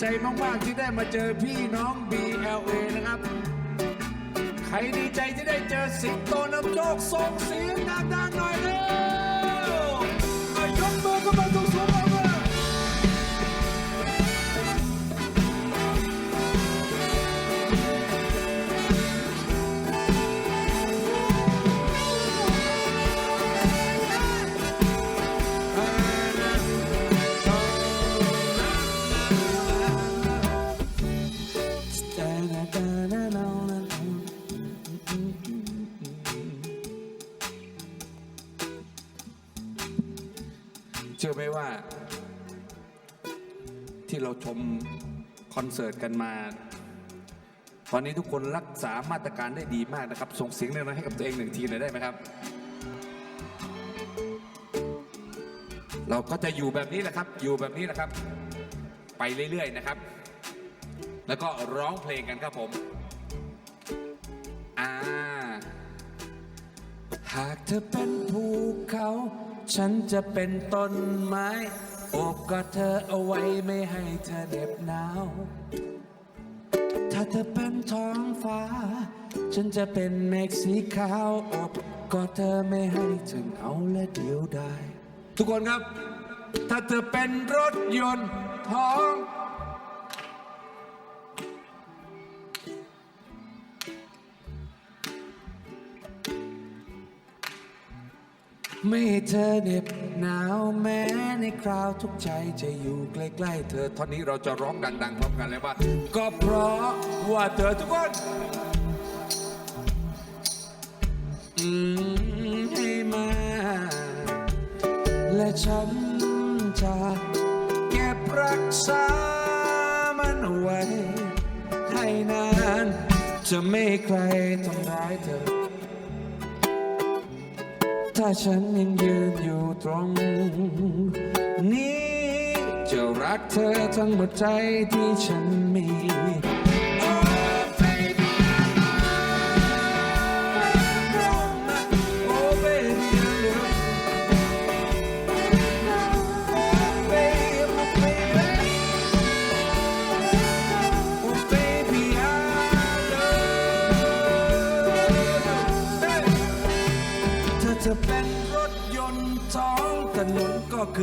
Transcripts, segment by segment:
ใจมากๆที่ได้มาเจอพี่น้อง BLA นะครับ ใครดีใจที่ได้เจอสิงโตนำโชคส่งเสียงดังๆหน่อยเร็วอะยกมือขึ้นมาสูงๆเลย ชื่อไหมว่า ที่เราชมคอนเสิร์ตกันมา ตอนนี้ทุกคนรักษามาตรการได้ดีมากนะครับ ส่งเสียงดังๆให้กับตัวเองหนึ่งทีหน่อยได้ไหมครับ เราก็จะอยู่แบบนี้แหละครับ อยู่แบบนี้แหละครับ ไปเรื่อยๆนะครับ แล้วก็ร้องเพลงกันครับผมอ่าหากเธอเป็นภูเขา ฉันจะเป็นต้นไม้อบกอดเธอเอาไว้ไม่ให้เธอเหน็บหนาว ถ้าเธอเป็นท้องฟ้า ฉันจะเป็นเมฆสีขาวอบกอดเธอไม่ให้เธอเหงาและเดียวดายทุกคนครับ ถ้าเธอเป็นรถยนต์ท้อง ไม่ให้เธอเหน็บหนาวแม้ในคราวทุกใจจะอยู่ใกล้ๆเธอท่อนนี้เราจะร้องดังๆพร้อมกันเลยว่า ก็เพราะว่าเธอทุกคนอืมให้มา และฉันจะเก็บรักษามันไว้ ให้นาน จะไม่ใครทำร้ายเธอ ถ้าฉันยังยืนอยู่ตรงนี้ จะรักเธอทั้งหมดใจที่ฉันมี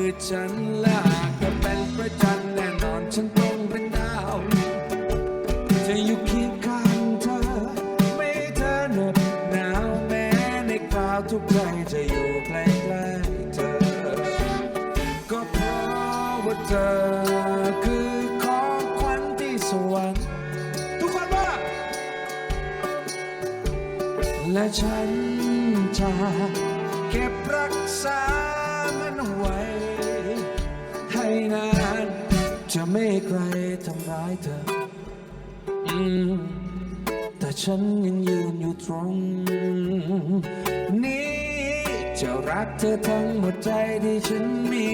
คือฉันและหากเธอเป็นพระจันทร์แน่นอนฉันต้องเป็นดาวจะอยู่เคียงข้างเธอ ไม่เธอเหน็บหนาวแม้ในคราวทุกใจจะอยู่ใกล้ๆเธอ ก็เพราะว่าเธอคือของขวัญที่สวรรค์ทุกคนว่า และฉันจะเก็บรักษา นาน จะไม่ใครทำร้ายเธอ แต่ฉันยังยืนอยู่ตรง นี้ จะรักเธอทั้งหมดใจที่ฉันมี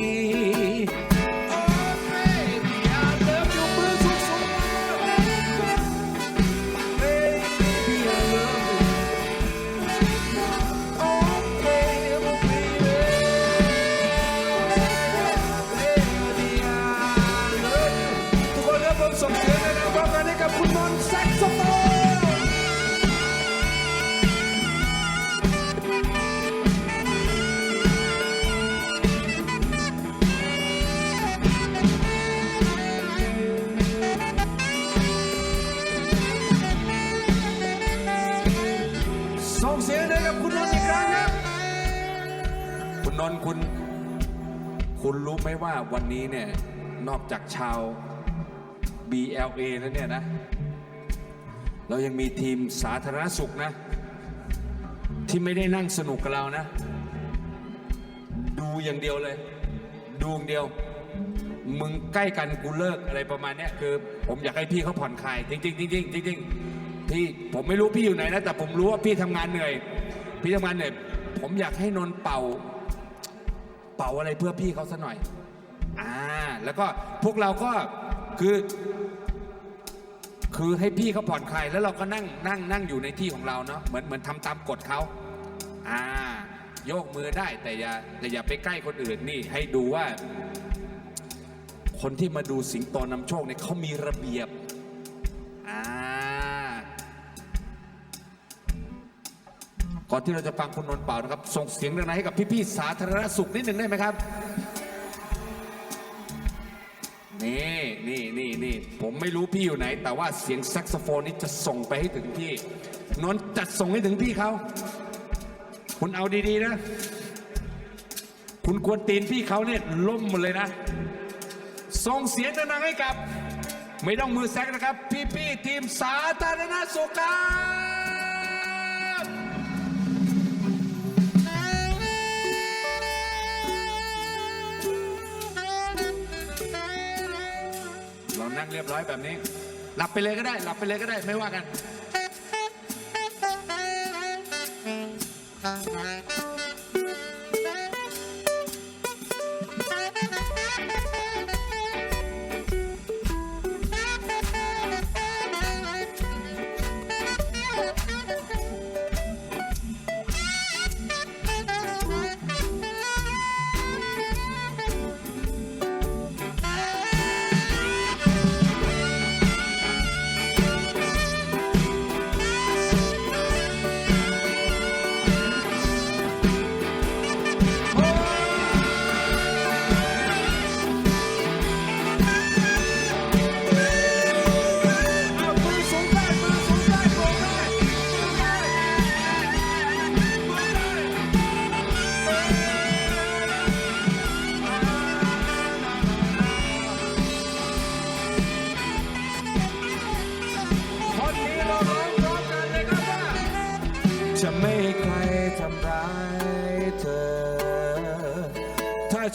คุณรู้ไหมว่าวันนี้เนี่ย นอกจากชาว BLA แล้วเนี่ยนะ เรายังมีทีมสาธารณสุขนะ ที่ไม่ได้นั่งสนุกกับเรานะ ดูอย่างเดียวเลย ดูอย่างเดียว มึงใกล้กันกูเลิกอะไรประมาณเนี้ยคือ ผมอยากให้พี่เขาผ่อนคลาย จริงๆจริงๆจริงๆพี่ผมไม่รู้พี่อยู่ไหนนะแต่ผมรู้ว่าพี่ทำงานเหนื่อย พี่ทำงานเหนื่อยผมอยากให้นนท์เป่า เป่าอะไรเพื่อพี่เขาซะหน่อย อ่า แล้วก็พวกเราก็คือ คือให้พี่เขาผ่อนคลายแล้วเราก็นั่งนั่งนั่งอยู่ในที่ของเราเนาะเหมือนเหมือนทำตามกฎเขาอ่า โยกมือได้แต่อย่าแต่อย่าไปใกล้คนอื่นนี่ ให้ดูว่า คนที่มาดูสิงโตนำโชคเนี่ยเขามีระเบียบ ก่อนที่เราจะฟังคุณนนท์เป่านะครับ ส่งเสียงดังๆให้กับพี่ๆสาธารณสุขนิดหนึ่งได้ไหมครับ นี่นี่นี่นี่ผมไม่รู้พี่อยู่ไหน แต่ว่าเสียงแซกโซโฟนนี่จะส่งไปให้ถึงพี่นนท์จัดส่งให้ถึงพี่เขาคุณเอาดีๆนะ คุณกวนตีนพี่เขาเนี่ยล่มหมดเลยนะ ส่งเสียงดังๆให้กับ ไม่ต้องมือแซกนะครับ พี่ๆทีมสาธารณสุขครับ เรียบร้อยแบบนี้ หลับไปเลยก็ได้ หลับไปเลยก็ได้ไม่ว่ากัน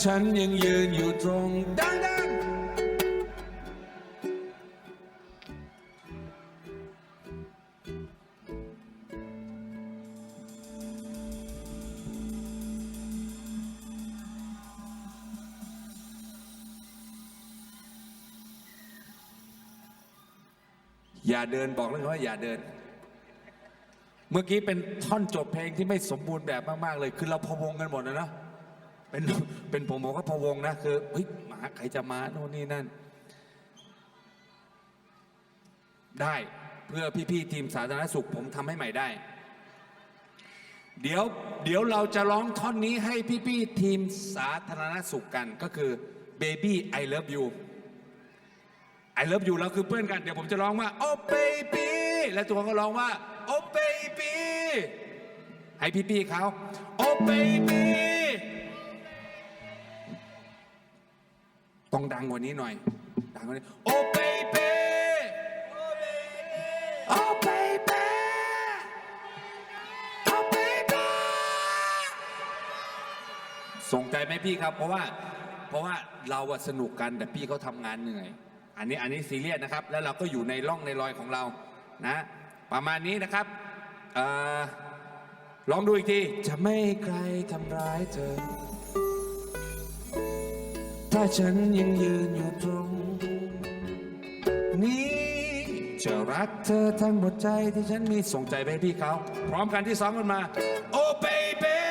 ฉันยังยืนอยู่ตรงดังๆอย่าเดินบอกเลยว่าอย่าเดิน เมื่อกี้เป็นท่อนจบเพลงที่ไม่สมบูรณ์แบบมาก ๆ เลย คือเราพะวงกันหมดนะเนาะ เป็นเป็นผมผมก็พะวงนะคือเฮ้ยหมาใครจะมาโน่นนี่นั่น ได้เพื่อพี่ๆทีมสาธารณสุขผมทำให้ใหม่ได้ เดี๋ยวเดี๋ยวเราจะร้องท่อนนี้ให้พี่ๆทีมสาธารณสุขกันก็คือ baby I love you I love you เราคือเพื่อนกัน เดี๋ยวผมจะร้องว่า oh baby และตัวก็ร้องว่า oh baby ให้พี่ๆเขา oh baby ต้องดังกว่านี้หน่อย ดังกว่านี้ oh baby oh baby oh baby ส่งใจไหมพี่ครับ เพราะว่า เพราะว่าเราอะสนุกกันแต่พี่เขาทำงานเหนื่อย อันนี้อันนี้ซีเรียสนะครับ แล้วเราก็อยู่ในร่องในรอยของเรา นะ ประมาณนี้นะครับเอ่อลองดูอีกที จะไม่ให้ใครทำร้ายเธอ ถ้าฉันยังยืนอยู่ตรง นี้จะรักเธอทั้งหมดใจที่ฉันมีส่งใจไปให้พี่เขา พร้อมกันที่ซ้อมกันมา โอ้ baby